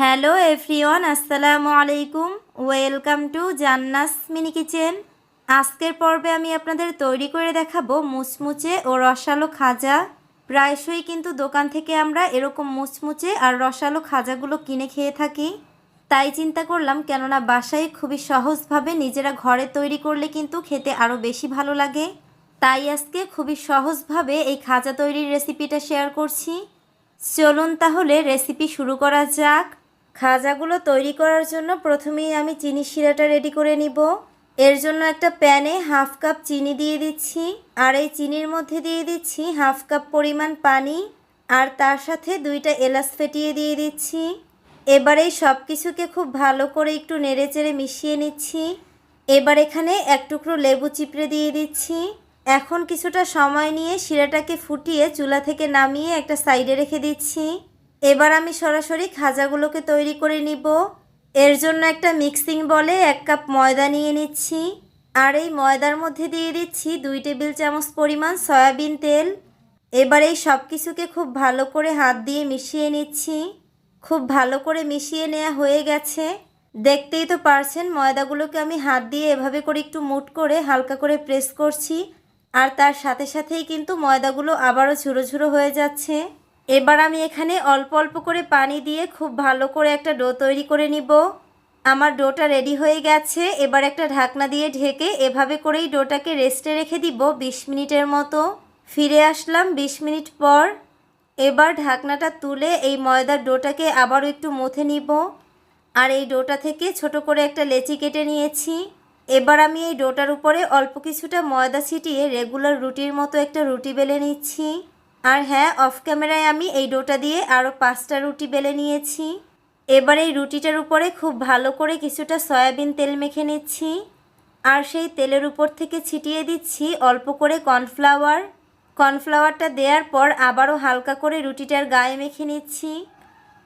Hello everyone, আসসালামু আলাইকুম। Welcome to Jannas mini kitchen. আজকের পর্বে আমি আপনাদের তৈরি করে দেখাবো মুচমুচে ও রসালো খাজা। প্রায়শই কিন্তু দোকান থেকে আমরা এরকম মুচমুচে আর রসালো খাজাগুলো কিনে খেয়ে থাকি। তাই চিন্তা করলাম, কেননা বাসায় খুবই সহজভাবে নিজেরা ঘরে তৈরি করলে কিন্তু খেতে আরও বেশি ভালো লাগে। তাই আজকে খুবই সহজভাবে এই খাজা তৈরির রেসিপিটা শেয়ার করছি। চলুন তাহলে রেসিপি শুরু করা যাক। খাজাগুলো তৈরি করার জন্য প্রথমেই আমি চিনি শিরাটা রেডি করে নিব। এর জন্য একটা প্যানে হাফ কাপ চিনি দিয়ে দিচ্ছি। আর এই চিনির মধ্যে দিয়ে দিচ্ছি হাফ কাপ পরিমাণ পানি। আর তার সাথে দুইটা এলাচ ফেটিয়ে দিয়ে দিচ্ছি। এবার এই সব কিছুকে খুব ভালো করে একটু নেড়েচেড়ে মিশিয়ে নিচ্ছি। এবার এখানে এক টুকরো লেবু চিপড়ে দিয়ে দিচ্ছি। এখন কিছুটা সময় নিয়ে শিরাটাকে ফুটিয়ে চুলা থেকে নামিয়ে একটা সাইডে রেখে দিচ্ছি। এবার আমি সরাসরি খাজাগুলোকে তৈরি করে নিব। এর জন্য একটা মিক্সিং বলে এক কাপ ময়দা নিয়ে নিচ্ছি। আর এই ময়দার মধ্যে দিয়ে দিচ্ছি দুই টেবিল চামচ পরিমাণ সয়াবিন তেল। এবার এই সব কিছুকে খুব ভালো করে হাত দিয়ে মিশিয়ে নিচ্ছি। খুব ভালো করে মিশিয়ে নেওয়া হয়ে গেছে। দেখতেই তো পারছেন ময়দাগুলোকে আমি হাত দিয়ে এভাবে করে একটু মুট করে হালকা করে প্রেস করছি। আর তার সাথে সাথেই কিন্তু ময়দাগুলো আবারও ঝুরো ঝুরো হয়ে যাচ্ছে। এবার আমি এখানে অল্প অল্প করে পানি দিয়ে খুব ভালো করে একটা ডো তৈরি করে নিব। আমার ডোটা রেডি হয়ে গেছে। এবার একটা ঢাকনা দিয়ে ঢেকে এভাবে করেই ডোটাকে রেস্টে রেখে দিব বিশ মিনিটের মতো। ফিরে আসলাম বিশ মিনিট পর। এবার ঢাকনাটা তুলে এই ময়দার ডোটাকে আবারও একটু মথে নিব। আর এই ডোটা থেকে ছোট করে একটা লেচি কেটে নিয়েছি। এবার আমি এই ডোটার উপরে অল্প কিছুটা ময়দা ছিটিয়ে রেগুলার রুটির মতো একটা রুটি বেলে নিচ্ছি। আর হ্যাঁ অফ ক্যামেরায় আমি এই ডোটা দিয়ে আরও পাঁচটা রুটি বেলে নিয়েছি। এবার এই রুটিটার উপরে খুব ভালো করে কিছুটা সয়াবিন তেল মেখে নিচ্ছি। আর সেই তেলের উপর থেকে ছিটিয়ে দিচ্ছি অল্প করে কর্নফ্লাওয়ার। কর্নফ্লাওয়ারটা দেওয়ার পর আবারও হালকা করে রুটিটার গায়ে মেখে নিচ্ছি।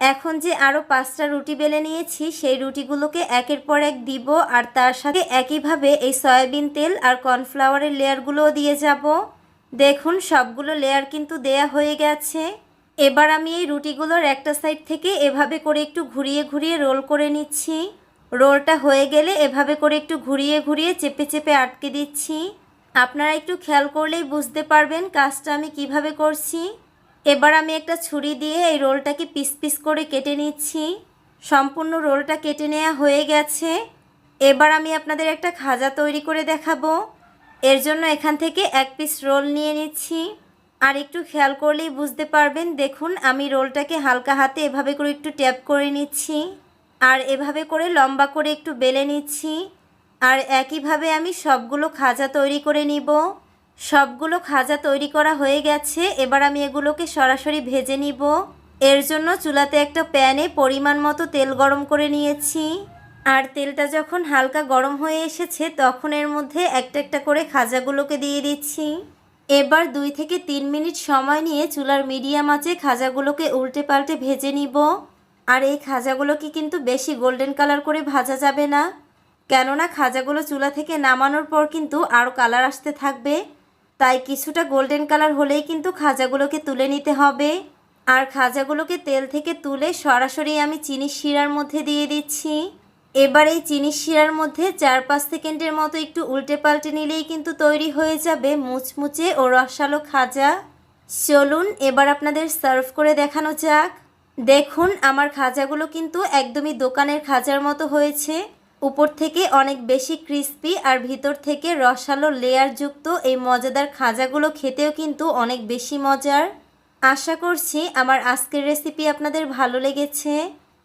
এখন যে আরও পাঁচটা রুটি বেলে নিয়েছি, সেই রুটিগুলোকে একের পর এক দিব আর তার সাথে একইভাবে এই সয়াবিন তেল আর কর্নফ্লাওয়ারের লেয়ারগুলোও দিয়ে যাব। দেখুন, সবগুলো লেয়ার কিন্তু দেয়া হয়ে গেছে। এবার আমি এই রুটিগুলোর একটা সাইড থেকে এভাবে করে একটু ঘুরিয়ে ঘুরিয়ে রোল করে নিচ্ছি। রোলটা হয়ে গেলে এভাবে করে একটু ঘুরিয়ে ঘুরিয়ে চেপে চেপে আটকে দিচ্ছি। আপনারা একটু খেয়াল করলেই বুঝতে পারবেন কাজটা আমি কীভাবে করছি। এবার আমি একটা ছুরি দিয়ে এই রোলটাকে পিস পিস করে কেটে নিচ্ছি। সম্পূর্ণ রোলটা কেটে নেওয়া হয়ে গেছে। এবার আমি আপনাদের একটা খাজা তৈরি করে দেখাবো। এর জন্য এখান থেকে এক পিস রোল নিয়ে নিচ্ছি। আর একটু খেয়াল করলেই বুঝতে পারবেন। দেখুন, আমি রোলটাকে হালকা হাতে এভাবে করে একটু ট্যাপ করে নিচ্ছি। আর এভাবে করে লম্বা করে একটু বেলে নিচ্ছি। আর একইভাবে আমি সবগুলো খাজা তৈরি করে নিব। সবগুলো খাজা তৈরি করা হয়ে গেছে। এবার আমি এগুলোকে সরাসরি ভেজে নিব। এর জন্য চুলাতে একটা প্যানে পরিমাণ মতো তেল গরম করে নিয়েছি। আর তেলটা যখন হালকা গরম হয়ে এসেছে, তখন এর মধ্যে একটা একটা করে খাজাগুলোকে দিয়ে দিচ্ছি। এবার দুই থেকে তিন মিনিট সময় নিয়ে চুলার মিডিয়াম আঁচে খাজাগুলোকে উল্টে পাল্টে ভেজে নিব। আর এই খাজাগুলোকে কিন্তু বেশি গোল্ডেন কালার করে ভাজা যাবে না। কেননা খাজাগুলো চুলা থেকে নামানোর পর কিন্তু আরও কালার আসতে থাকবে। তাই কিছুটা গোল্ডেন কালার হলেই কিন্তু খাজাগুলোকে তুলে নিতে হবে। আর খাজাগুলোকে তেল থেকে তুলে সরাসরি আমি চিনির শিরার মধ্যে দিয়ে দিচ্ছি। এবার এই চিনি শিরার মধ্যে চার পাঁচ সেকেন্ডের মতো একটু উল্টে পাল্টে নিলেই কিন্তু তৈরি হয়ে যাবে মুচমুচে ও রসালো খাজা। চলুন, এবার আপনাদের সার্ভ করে দেখানো যাক। দেখুন, আমার খাজাগুলো কিন্তু একদমই দোকানের খাজার মতো হয়েছে। উপর থেকে অনেক বেশি ক্রিস্পি আর ভিতর থেকে রসালো লেয়ারযুক্ত এই মজাদার খাজাগুলো খেতেও কিন্তু অনেক বেশি মজার। আশা করছি আমার আজকের রেসিপি আপনাদের ভালো লেগেছে।